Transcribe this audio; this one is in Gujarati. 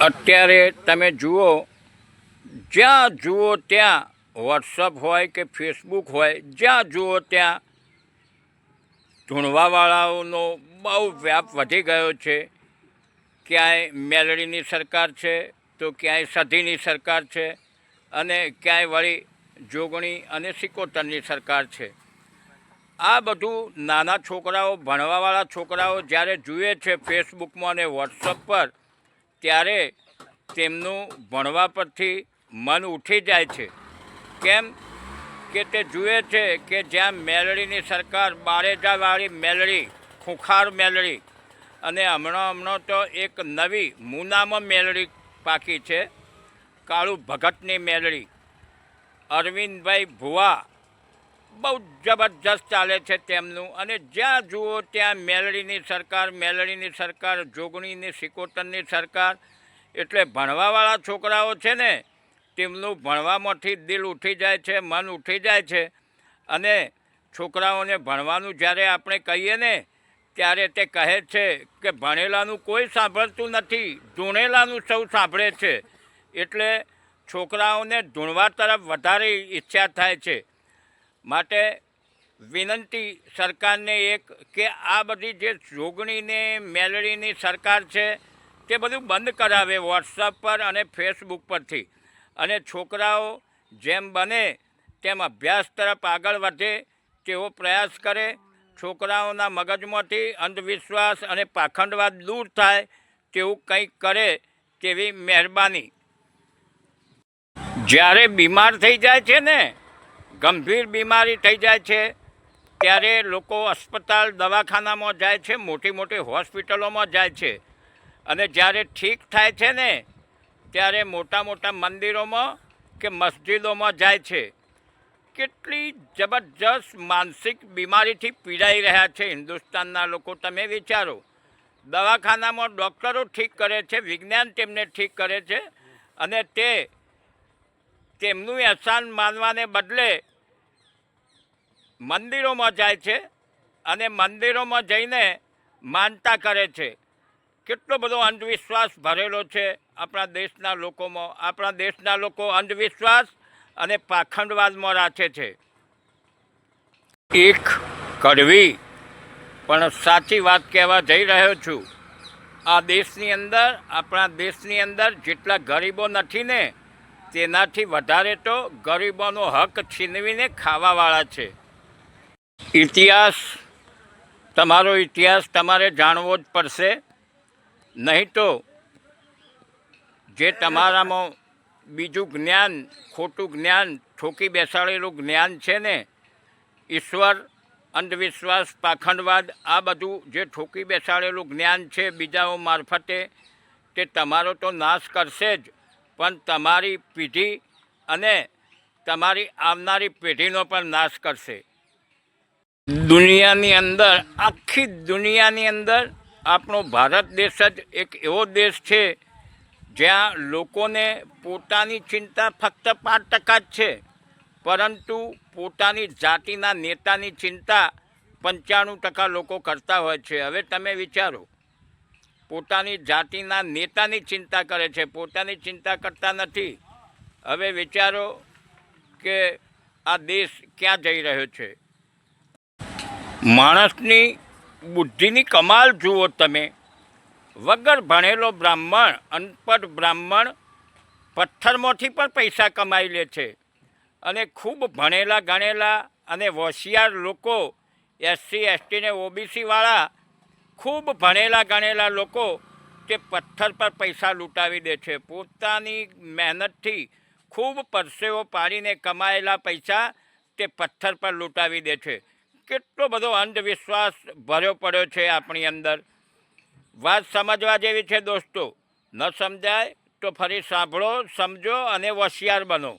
અત્યારે તમે જુઓ, જ્યાં જુઓ ત્યાં વોટ્સઅપ હોય કે ફેસબુક હોય, જ્યાં જુઓ ત્યાં ધૂણવાવાળાઓનો બહુ વ્યાપ વધી ગયો છે. ક્યાંય મેલડીની સરકાર છે, તો ક્યાંય સધીની સરકાર છે અને ક્યાંય વળી જોગણી અને સિકોતરની સરકાર છે. આ બધું નાના છોકરાઓ, ભણવાવાળા છોકરાઓ જ્યારે જુએ છે ફેસબુકમાં અને વોટ્સઅપ પર ત્યારે તેમનું ભણવા પરથી મન ઉઠી જાય છે. કેમ કે તે જુએ છે કે જ્યાં મેલડીની સરકાર બારેજાવાળી મેલડી, ખુંખાર મેલડી અને હમણાં હમણાં તો એક નવી મુનામાં મેલડી પાકી છે, કાળુ ભગતની મેલડી. અરવિંદભાઈ ભુવા બહુ જબરજસ્ત ચાલે છે તેમનું. અને જ્યાં જુઓ ત્યાં મેલડીની સરકાર મેલડીની સરકાર, જોગણીની, સિકોતરની સરકાર. એટલે ભણવાવાળા છોકરાઓ છે ને, તેમનું ભણવામાંથી દિલ ઉઠી જાય છે, મન ઉઠી જાય છે. અને છોકરાઓને ભણવાનું જ્યારે આપણે કહીએ ને, ત્યારે તે કહે છે કે ભણેલાનું કોઈ સાંભળતું નથી, ધૂણેલાનું સૌ સાંભળે છે. એટલે છોકરાઓને ધૂણવા તરફ વધારે ઈચ્છા થાય છે. માટે વિનંતી સરકારને એક કે આ બધી જે જોગણીને મેલડીની સરકાર છે, તે બધું બંધ કરાવે વોટ્સઅપ પર અને ફેસબુક પરથી. અને છોકરાઓ જેમ બને તેમ અભ્યાસ તરફ આગળ વધે તેવો પ્રયાસ કરે. છોકરાઓના મગજમાંથી અંધવિશ્વાસ અને પાખંડવાદ દૂર થાય, તેવું કંઈક કરે તેવી મહેરબાની. જ્યારે બીમાર થઈ જાય છે ને ગંભીર બીમારી થઈ જાય છે, ત્યારે લોકો અસ્પતાલ, દવાખાનામાં જાય છે, મોટી મોટી હોસ્પિટલોમાં જાય છે. અને જ્યારે ઠીક થાય છે ને, ત્યારે મોટા મોટા મંદિરોમાં કે મસ્જિદોમાં જાય છે. કેટલી જબરજસ્ત માનસિક બીમારીથી પીડાઈ રહ્યા છે હિન્દુસ્તાનના લોકો, તમે વિચારો. દવાખાનામાં ડૉક્ટરો ઠીક કરે છે, વિજ્ઞાન તેમને ઠીક કરે છે, અને તે તેમનું અહેસાન માનવાને બદલે મંદિરોમાં જાય છે અને મંદિરોમાં જઈને માનતા કરે છે. કેટલો બધો અંધવિશ્વાસ ભરેલો છે આપણા દેશના લોકોમાં. આપણા દેશના લોકો અંધવિશ્વાસ અને પાખંડવાદમાં રાખે છે. એક કડવી પણ સાચી વાત કહેવા જઈ રહ્યો છું. આ દેશની અંદર, આપણા દેશની અંદર જેટલા ગરીબો નથી ને, તેનાથી વધારે તો ગરીબોનો હક છીનવીને ખાવાવાળા છે. ઇતિહાસ, તમારો ઇતિહાસ તમારે જાણવો જ પડશે. નહીં તો જે તમારામાં બીજું જ્ઞાન, ખોટું જ્ઞાન, ઠોકી બેસાડેલું જ્ઞાન છે ને, ઈશ્વર, અંધવિશ્વાસ, પાખંડવાદ, આ બધું જે ઠોકી બેસાડેલું જ્ઞાન છે બીજાઓ મારફતે, તે તમારો તો નાશ કરશે જ. પણ તમારી પેઢી અને તમારી આવનારી પેઢીનો પણ નાશ કરશે. દુનિયાની અંદર, આખી દુનિયાની અંદર આપણો ભારત દેશ જ એક એવો દેશ છે જ્યાં લોકોને પોતાની ચિંતા ફક્ત પાંચ ટકા જ છે. પરંતુ પોતાની જાતિના નેતાની ચિંતા પંચાણું ટકા લોકો કરતા હોય છે. હવે તમે વિચારો, પોતાની જાતિના નેતાની ચિંતા કરે છે. પોતાની ચિંતા કરતા નથી. હવે વિચારો કે આ દેશ ક્યાં જઈ રહ્યો છે? માણસની બુદ્ધિની કમાલ જુઓ તમે. વગર ભણેલો બ્રાહ્મણ, અનપઢ બ્રાહ્મણ પથ્થરમાંથી પણ પૈસા કમાઈ લે છે. અને ખૂબ ભણેલા ગણેલા અને હોશિયાર લોકો, એસસી, એસટી ને ઓબીસીવાળા ખૂબ ભણેલા ગણેલા લોકો તે પથ્થર પર પૈસા લૂંટાવી દે છે. પોતાની મહેનતથી ખૂબ પરસેવો પાડીને કમાયેલા પૈસા તે પથ્થર પર લૂંટાવી દે છે. કેટલો બધો અંધવિશ્વાસ ભર્યો પડ્યો છે આપણી અંદર. વાત સમજવા જેવી છે દોસ્તો. ન સમજાય તો ફરી સાંભળો, સમજો અને હોશિયાર બનો.